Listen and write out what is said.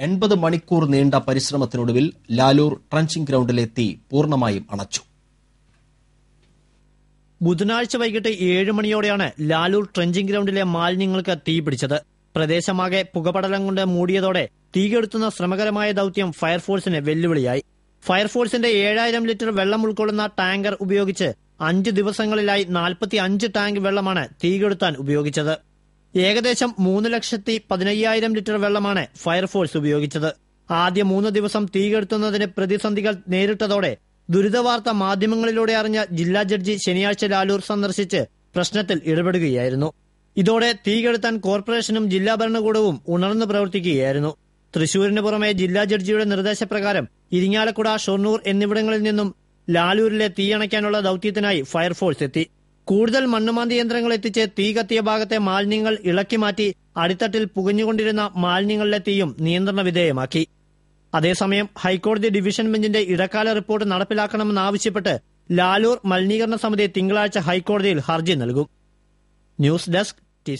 എൺപത് മണിക്കൂർ നീണ്ട പരിശ്രമത്തിനൊടുവിൽ ലാലൂർ ട്രഞ്ചിംഗ് ഗ്രൌണ്ടിലെ തീ പൂർണമായും അണച്ചു. ബുധനാഴ്ച വൈകിട്ട് ഏഴ് മണിയോടെയാണ് ലാലൂർ ട്രഞ്ചിംഗ് ഗ്രൌണ്ടിലെ മാലിന്യങ്ങൾക്ക് തീ പിടിച്ചത്. പ്രദേശമാകെ പുകപടലം കൊണ്ട് മൂടിയതോടെ തീകെടുത്തുന്ന ശ്രമകരമായ ദൌത്യം ഫയർഫോഴ്സിന് വെല്ലുവിളിയായി. ഫയർഫോഴ്സിന്റെ ഏഴായിരം ലിറ്റർ വെള്ളം ഉൾക്കൊള്ളുന്ന ടാങ്കർ ഉപയോഗിച്ച് അഞ്ച് ദിവസങ്ങളിലായി നാൽപ്പത്തി അഞ്ച് ടാങ്ക് വെള്ളമാണ് തീകെടുത്താൻ ഉപയോഗിച്ചത്. ഏകദേശം മൂന്ന് ലക്ഷത്തി പതിനയ്യായിരം ലിറ്റർ വെള്ളമാണ് ഫയർഫോഴ്സ് ഉപയോഗിച്ചത്. ആദ്യ മൂന്ന് ദിവസം തീകെടുത്തുന്നതിന് പ്രതിസന്ധികൾ നേരിട്ടതോടെ ദുരിതവാർത്ത മാധ്യമങ്ങളിലൂടെ അറിഞ്ഞ ജില്ലാ ജഡ്ജി ശനിയാഴ്ച ലാലൂർ സന്ദർശിച്ച് പ്രശ്നത്തിൽ ഇടപെടുകയായിരുന്നു. ഇതോടെ തീകെടുത്താൻ കോർപ്പറേഷനും ജില്ലാ ഭരണകൂടവും ഉണർന്നു പ്രവർത്തിക്കുകയായിരുന്നു. തൃശൂരിന് പുറമെ ജില്ലാ ജഡ്ജിയുടെ നിർദ്ദേശപ്രകാരം ഇരിങ്ങാലക്കുട ഷൊർണൂർ എന്നിവിടങ്ങളിൽ നിന്നും ലാലൂരിലെ തീയണയ്ക്കാനുള്ള ദൌത്യത്തിനായി ഫയർഫോഴ്സ് എത്തി. കൂടുതൽ മണ്ണുമാന്തി യന്ത്രങ്ങൾ എത്തിച്ച് തീ കത്തിയ ഭാഗത്തെ മാലിന്യങ്ങൾ ഇളക്കി മാറ്റി അടിത്തട്ടിൽ പുകഞ്ഞുകൊണ്ടിരുന്ന മാലിന്യങ്ങളിലെ തീയും നിയന്ത്രണ വിധേയമാക്കി. അതേസമയം ഹൈക്കോടതി ഡിവിഷൻ ബെഞ്ചിന്റെ ഇടക്കാല റിപ്പോർട്ട് നടപ്പിലാക്കണമെന്നാവശ്യപ്പെട്ട് ലാലൂർ മലിനീകരണ സമിതി തിങ്കളാഴ്ച ഹൈക്കോടതിയിൽ ഹർജി നൽകും. News desk T